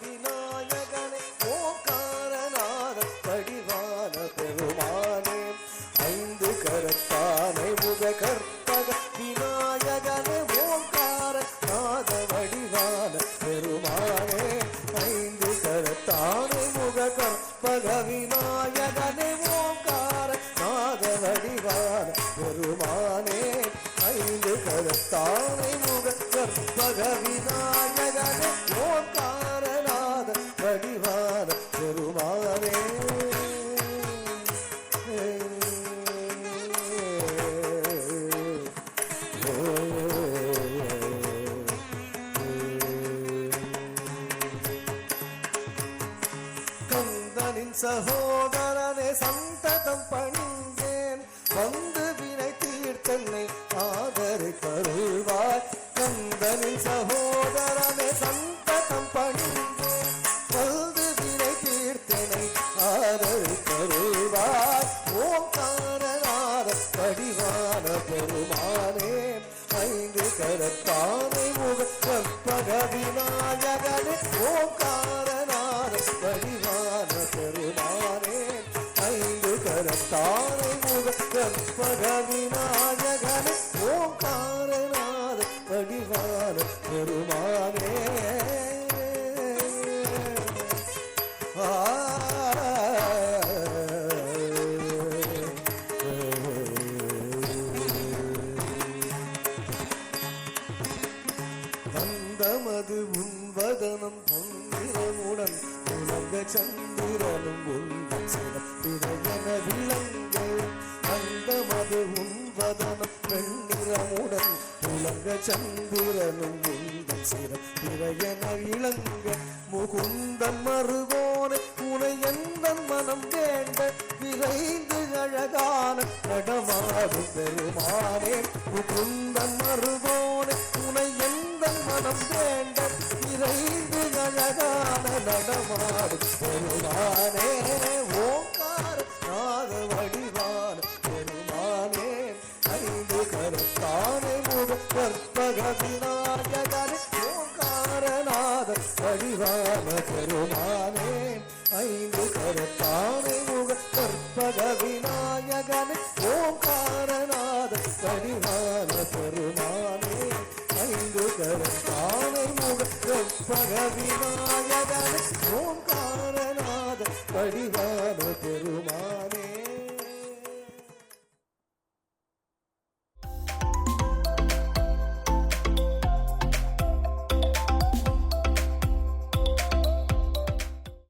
விநாயகனே ஓங்காரநாத வடிவான பெருமானே ஐந்து கரத்தானை முக கற்பக விநாயகனே ஓங்காரநாத வடிவான பெருமானே ஐந்து கரத்தானை முக கற்பக விநாயகனே ஓங்காரநாத வடிவான பெருமானே ஐந்து கரத்தானை முக கற்பக விநாயக சகோதரனே சந்ததம் பணிந்தேன். வந்து வினை தீர்த்தன்னை ஆதரை தருவாய். கந்தனின் சகோதரனே சந்ததம் பணிந்தேன். வந்து வினை தீர்த்தனை ஆதரை தருவாய். ஓங்காரநாத வடிவான பெருமானே ஐந்து கரத்தானை முக கற்பக விநாயகனே ஓங்காரநாத வடிவான பெருமானே ஐந்து கரத்தாரை முக கற்பக விநாயகனே ஓங்காரநாத வடிவான பெருமானே. நமது உன்வதனம் பொன்னிறமுடன் உலக சந்திரனும் உந்தன் சிறப்பிடையன விளங்க வந்தமது உன்வதனம் பெண்ணிறமுடன் உலக சந்திரனும் உந்தன் சிறப்பிடையன விளங்க முகுந்தன் மறுகோனை உனை எந்த மனம் வேண்ட விரைந்து அழகான நடமாடும் பெருமானே. முகுந்தன் மறுகோனை எந்தன் மனம் வேண்ட அழகான நடமாடும் பெருமானே ஓங்கார் நாத வடிவான் பெருமானே ஐந்து கருத்தானே முக கற்பக விநாயகனே ஓங்காரநாத வடிவான பெருமானே ஐந்து கருத்தானே முக கற்பக விநாயகனே ஓங்காரநாத வடிவான பெருமானே. ஐந்து கருத்தானே